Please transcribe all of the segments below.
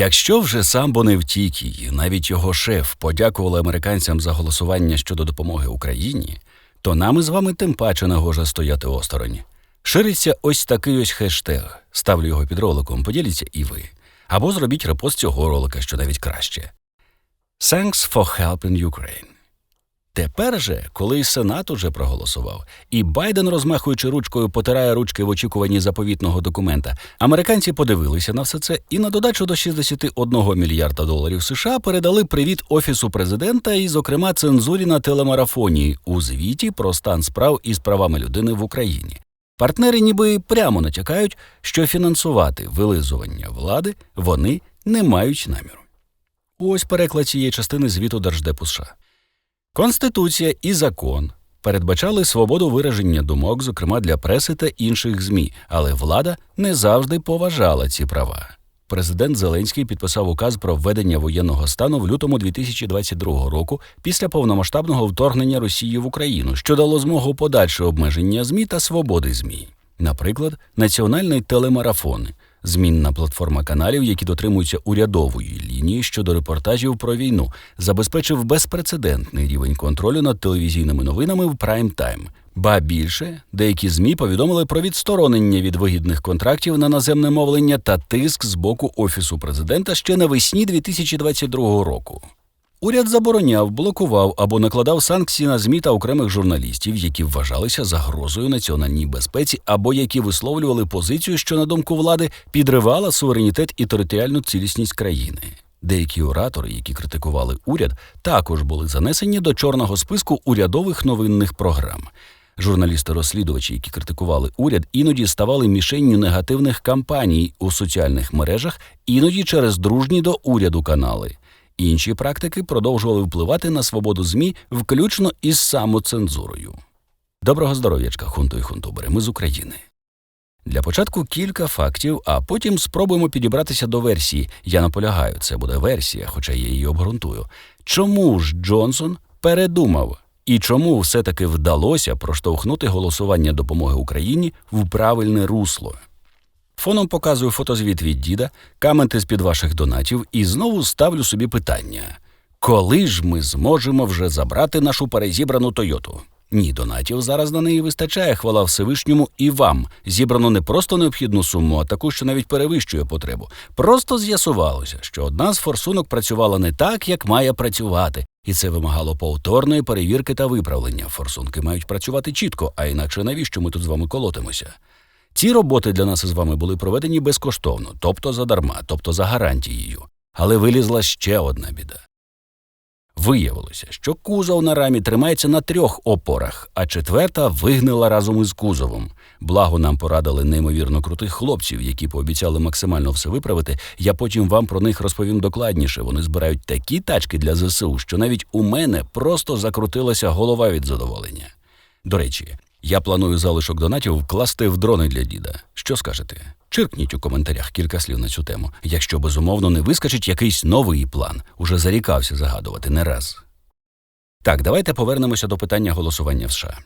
Якщо вже втік і навіть його шеф подякували американцям за голосування щодо допомоги Україні, то нам із вами тим паче нагоже стояти осторонь. Шириться ось такий ось хештег. Ставлю його під роликом, поділіться і ви. Або зробіть репост цього ролика, що навіть краще. Thanks for helping Ukraine. Тепер же, коли Сенат уже проголосував, і Байден, розмахуючи ручкою, потирає ручки в очікуванні заповітного документа, американці подивилися на все це і на додачу до 61 мільярда доларів США передали привіт офісу президента і, зокрема, цензурі на телемарафоні у звіті про стан справ із правами людини в Україні. Партнери ніби прямо натякають, що фінансувати вилизування влади вони не мають наміру. Ось переклад цієї частини звіту Держдепу США. Конституція і закон передбачали свободу вираження думок, зокрема для преси та інших ЗМІ, але влада не завжди поважала ці права. Президент Зеленський підписав указ про введення воєнного стану в лютому 2022 року після повномасштабного вторгнення Росії в Україну, що дало змогу подальше обмеження ЗМІ та свободи ЗМІ. Наприклад, національний телемарафон, змінна платформа каналів, які дотримуються урядової лінії щодо репортажів про війну, забезпечив безпрецедентний рівень контролю над телевізійними новинами в прайм-тайм. Ба більше, деякі ЗМІ повідомили про відсторонення від вигідних контрактів на наземне мовлення та тиск з боку Офісу президента ще навесні 2022 року. Уряд забороняв, блокував або накладав санкції на ЗМІ та окремих журналістів, які вважалися загрозою національній безпеці, або які висловлювали позицію, що, на думку влади, підривала суверенітет і територіальну цілісність країни. Деякі оратори, які критикували уряд, також були занесені до чорного списку урядових новинних програм. Журналісти-розслідувачі, які критикували уряд, іноді ставали мішенню негативних кампаній у соціальних мережах, іноді через дружні до уряду канали. Інші практики продовжували впливати на свободу ЗМІ, включно із самоцензурою. Доброго здоров'ячка, хунту і хунтубери, ми з України. Для початку кілька фактів, а потім спробуємо підібратися до версії. Я наполягаю, це буде версія, хоча я її обґрунтую. Чому ж Джонсон передумав і чому все-таки вдалося проштовхнути голосування допомоги Україні в правильне русло? Фоном показую фотозвіт від діда, каменти з-під ваших донатів, і знову ставлю собі питання: коли ж ми зможемо вже забрати нашу перезібрану Тойоту? Ні, донатів зараз на неї вистачає, хвала Всевишньому і вам. Зібрано не просто необхідну суму, а таку, що навіть перевищує потребу. Просто з'ясувалося, що одна з форсунок працювала не так, як має працювати, і це вимагало повторної перевірки та виправлення. Форсунки мають працювати чітко, а інакше навіщо ми тут з вами колотимося? Ці роботи для нас із вами були проведені безкоштовно, тобто задарма, тобто за гарантією. Але вилізла ще одна біда. Виявилося, що кузов на рамі тримається на трьох опорах, а четверта вигнила разом із кузовом. Благо нам порадили неймовірно крутих хлопців, які пообіцяли максимально все виправити. Я потім вам про них розповім докладніше. Вони збирають такі тачки для ЗСУ, що навіть у мене просто закрутилася голова від задоволення. До речі, я планую залишок донатів вкласти в дрони для діда. Що скажете? Чиркніть у коментарях кілька слів на цю тему, якщо безумовно не вискочить якийсь новий план, уже зарікався загадувати не раз. Так, давайте повернемося до питання голосування в США.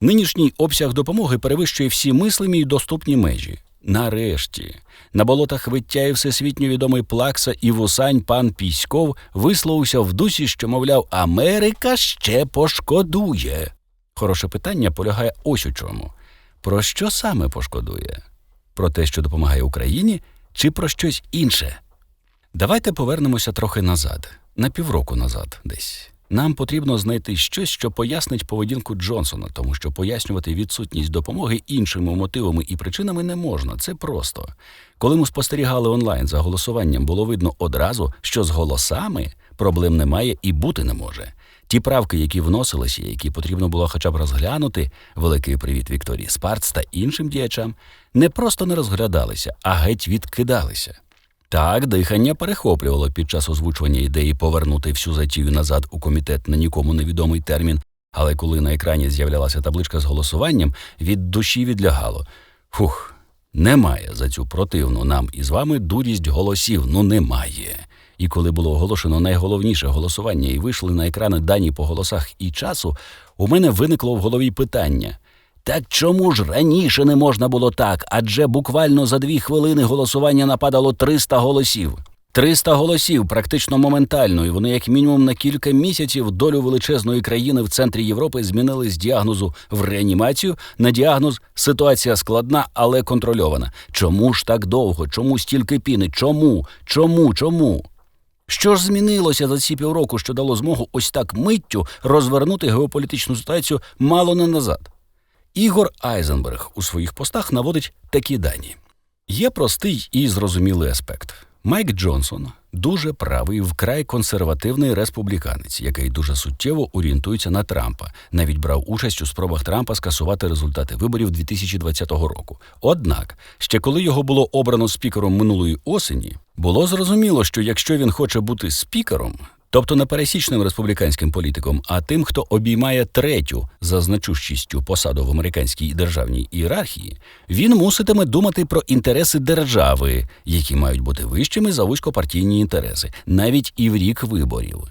Нинішній обсяг допомоги перевищує всі мислимі й доступні межі. Нарешті, на болотах виття і всесвітньо відомий плакса і вусань пан Піськов висловився в дусі, що, мовляв, Америка ще пошкодує. Хороше питання полягає ось у чому. Про що саме пошкодує? Про те, що допомагає Україні, чи про щось інше? Давайте повернемося трохи назад, на півроку назад десь. Нам потрібно знайти щось, що пояснить поведінку Джонсона, тому що пояснювати відсутність допомоги іншими мотивами і причинами не можна. Це просто. Коли ми спостерігали онлайн за голосуванням, було видно одразу, що з голосами проблем немає і бути не може. Ті правки, які вносилися, які потрібно було хоча б розглянути, великий привіт Вікторії Спарц та іншим діячам, не просто не розглядалися, а геть відкидалися. Так, дихання перехоплювало під час озвучування ідеї повернути всю затію назад у комітет на нікому невідомий термін, але коли на екрані з'являлася табличка з голосуванням, від душі відлягало. Фух, немає за цю противну нам із вами дурість голосів, ну немає. І коли було оголошено найголовніше голосування і вийшли на екрани дані по голосах і часу, у мене виникло в голові питання. Так чому ж раніше не можна було так? Адже буквально за дві хвилини голосування нападало 300 голосів. 300 голосів практично моментально, і вони, як мінімум, на кілька місяців долю величезної країни в центрі Європи змінили з діагнозу в реанімацію на діагноз ситуація складна, але контрольована. Чому ж так довго? Чому стільки піни? Чому? Чому? Чому? Що ж змінилося за ці півроку, що дало змогу ось так миттю розвернути геополітичну ситуацію мало не назад? Ігор Айзенберг у своїх постах наводить такі дані. Є простий і зрозумілий аспект. Майк Джонсон дуже правий, вкрай консервативний республіканець, який дуже суттєво орієнтується на Трампа, навіть брав участь у спробах Трампа скасувати результати виборів 2020 року. Однак, ще коли його було обрано спікером минулої осені, було зрозуміло, що якщо він хоче бути спікером, тобто не пересічним республіканським політиком, а тим, хто обіймає третю за значущістю посаду в американській державній ієрархії, він муситиме думати про інтереси держави, які мають бути вищими за вузькопартійні інтереси, навіть і в рік виборів.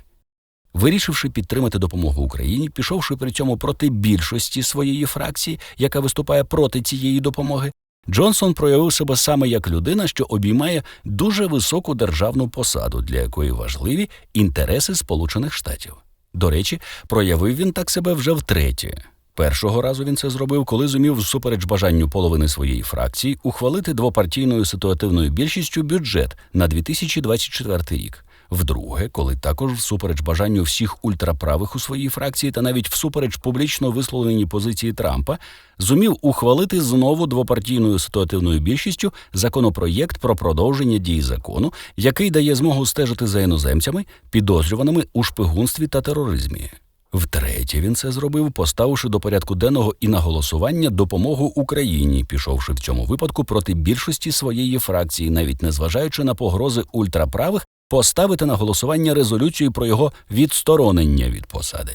Вирішивши підтримати допомогу Україні, пішовши при цьому проти більшості своєї фракції, яка виступає проти цієї допомоги, Джонсон проявив себе саме як людина, що обіймає дуже високу державну посаду, для якої важливі інтереси Сполучених Штатів. До речі, проявив він так себе вже втретє. Першого разу він це зробив, коли зумів всупереч бажанню половини своєї фракції ухвалити двопартійною ситуативною більшістю бюджет на 2024 рік. Вдруге, коли також всупереч бажанню всіх ультраправих у своїй фракції та навіть всупереч публічно висловленій позиції Трампа, зумів ухвалити знову двопартійною ситуативною більшістю законопроєкт про продовження дії закону, який дає змогу стежити за іноземцями, підозрюваними у шпигунстві та тероризмі. Втретє, він це зробив, поставивши до порядку денного і на голосування допомогу Україні, пішовши в цьому випадку проти більшості своєї фракції, навіть незважаючи на погрози ультраправих поставити на голосування резолюцію про його відсторонення від посади.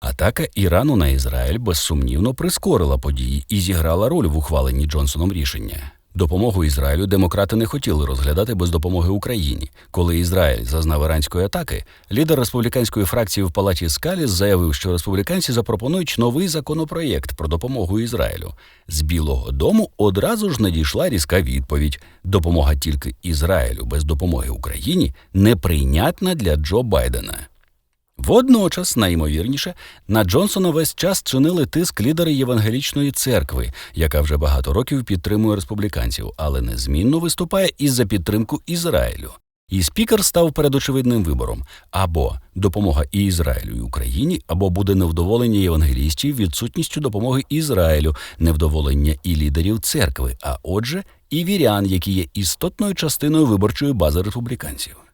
Атака Ірану на Ізраїль безсумнівно прискорила події і зіграла роль в ухваленні Джонсоном рішення. Допомогу Ізраїлю демократи не хотіли розглядати без допомоги Україні. Коли Ізраїль зазнав іранської атаки, лідер республіканської фракції в палаті Скаліс заявив, що республіканці запропонують новий законопроєкт про допомогу Ізраїлю. З Білого Дому одразу ж надійшла різка відповідь: допомога тільки Ізраїлю без допомоги Україні неприйнятна для Джо Байдена. Водночас, найімовірніше, на Джонсона весь час чинили тиск лідери Євангелічної церкви, яка вже багато років підтримує республіканців, але незмінно виступає і за підтримку Ізраїлю. І спікер став перед очевидним вибором або допомога і Ізраїлю і Україні, або буде невдоволення євангелістів відсутністю допомоги Ізраїлю, невдоволення і лідерів церкви, а отже, і вірян, які є істотною частиною виборчої бази республіканців.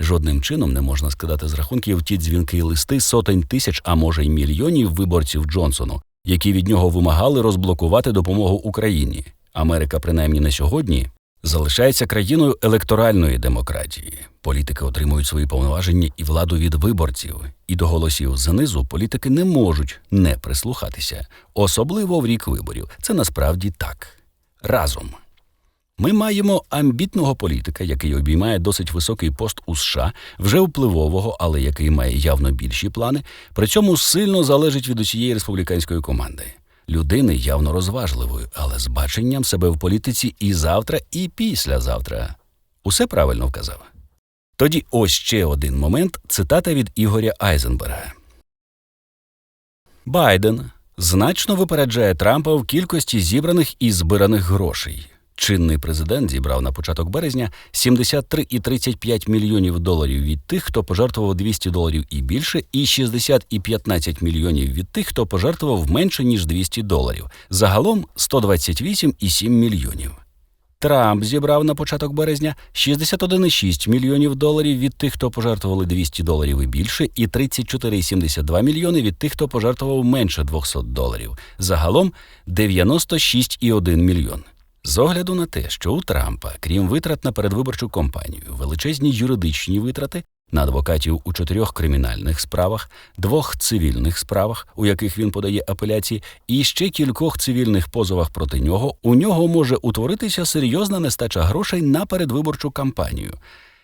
Жодним чином не можна складати з рахунків ті дзвінки і листи сотень тисяч, а може й мільйонів виборців Джонсону, які від нього вимагали розблокувати допомогу Україні. Америка, принаймні на сьогодні, залишається країною електоральної демократії. Політики отримують свої повноваження і владу від виборців, і до голосів знизу політики не можуть не прислухатися, особливо в рік виборів. Це насправді так. Разом. Ми маємо амбітного політика, який обіймає досить високий пост у США, вже впливового, але який має явно більші плани, при цьому сильно залежить від усієї республіканської команди. Людини явно розважливої, але з баченням себе в політиці і завтра, і післязавтра. Усе правильно вказав. Тоді ось ще один момент цитата від Ігоря Айзенберга. Байден значно випереджає Трампа в кількості зібраних і збираних грошей. Чинний президент зібрав на початок березня 73,35 мільйонів доларів від тих, хто пожертвував 200 доларів і більше, і 60,15 мільйонів від тих, хто пожертвував менше ніж 200 доларів. Загалом 128,7 мільйонів. Трамп зібрав на початок березня 61,6 мільйонів доларів від тих, хто пожертвували 200 доларів і більше, і 34,72 мільйони від тих, хто пожертвував менше 200 доларів. Загалом 96,1 мільйон. З огляду на те, що у Трампа, крім витрат на передвиборчу кампанію, величезні юридичні витрати на адвокатів у чотирьох кримінальних справах, двох цивільних справах, у яких він подає апеляції, і ще кількох цивільних позовах проти нього, у нього може утворитися серйозна нестача грошей на передвиборчу кампанію.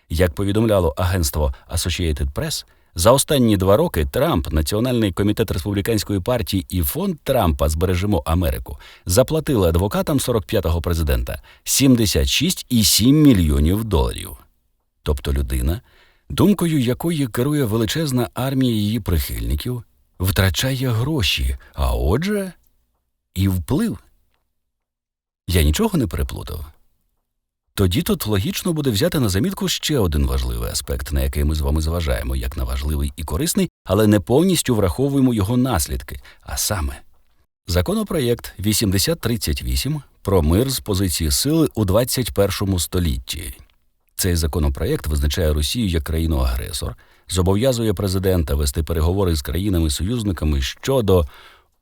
Як повідомляло агентство Associated Press, за останні два роки Трамп, Національний комітет республіканської партії і фонд Трампа збережемо Америку заплатили адвокатам 45-го президента 76,7 мільйонів доларів. тобто людина, думкою якої керує величезна армія її прихильників, втрачає гроші, а отже, і вплив. Я нічого не переплутав. Тоді тут логічно буде взяти на замітку ще один важливий аспект, на який ми з вами зважаємо як на важливий і корисний, але не повністю враховуємо його наслідки, а саме законопроєкт 8038 про мир з позиції сили у 21 столітті. Цей законопроєкт визначає Росію як країну-агресор, зобов'язує президента вести переговори з країнами-союзниками щодо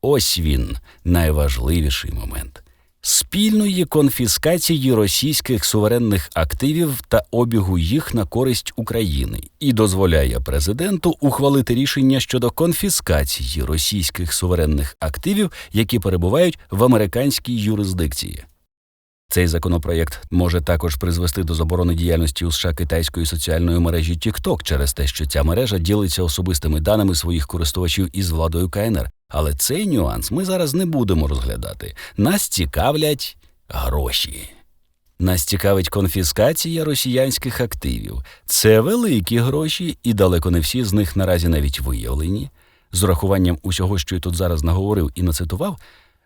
ось він найважливіший момент спільної конфіскації російських суверенних активів та обігу їх на користь України і дозволяє президенту ухвалити рішення щодо конфіскації російських суверенних активів, які перебувають в американській юрисдикції. Цей законопроєкт може також призвести до заборони діяльності у США китайської соціальної мережі TikTok через те, що ця мережа ділиться особистими даними своїх користувачів із владою КНР. Але цей нюанс ми зараз не будемо розглядати. Нас цікавлять гроші. Нас цікавить конфіскація росіянських активів. Це великі гроші, і далеко не всі з них наразі навіть виявлені. З урахуванням усього, що я тут зараз наговорив і нацитував,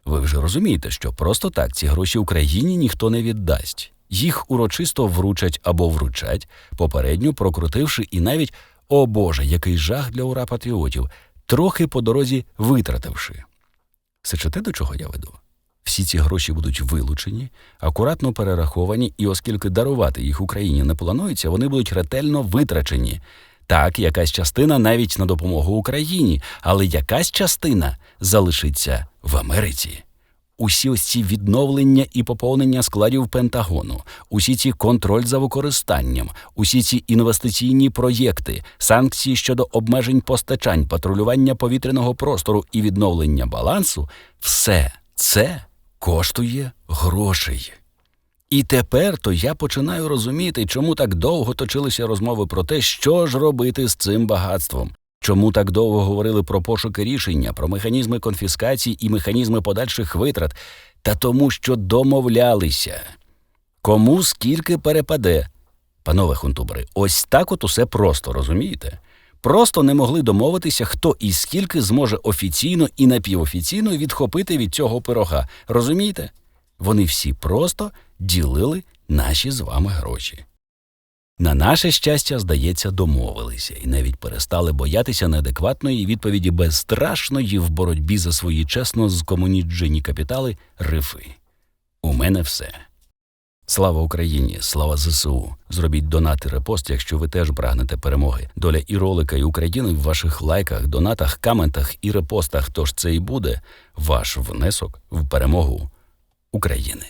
ви вже розумієте, що просто так ці гроші Україні ніхто не віддасть. Їх урочисто вручать або вручать, попередньо прокрутивши і навіть, о Боже, який жах для ура патріотів, трохи по дорозі витративши. Сичите, до чого я веду? Всі ці гроші будуть вилучені, акуратно перераховані, і оскільки дарувати їх Україні не планується, вони будуть ретельно витрачені. Так, якась частина навіть на допомогу Україні, але якась частина залишиться в Америці. Усі ось ці відновлення і поповнення складів Пентагону, усі ці контроль за використанням, усі ці інвестиційні проєкти, санкції щодо обмежень постачань, патрулювання повітряного простору і відновлення балансу все це коштує грошей. І тепер то я починаю розуміти, чому так довго точилися розмови про те, що ж робити з цим багатством. Чому так довго говорили про пошуки рішення, про механізми конфіскації і механізми подальших витрат? Та тому, що домовлялися. Кому скільки перепаде? Панове хунтубери, ось так от усе просто, розумієте? Просто не могли домовитися, хто і скільки зможе офіційно і напівофіційно відхопити від цього пирога. Розумієте? Вони всі просто ділили наші з вами гроші. На наше щастя, здається, домовилися і навіть перестали боятися неадекватної відповіді безстрашної в боротьбі за свої чесно зкомуніджені капітали рифи. У мене все. Слава Україні, слава ЗСУ. Зробіть донат і репост, якщо ви теж прагнете перемоги. Доля і ролика, і України в ваших лайках, донатах, коментах і репостах. Тож це і буде ваш внесок в перемогу України.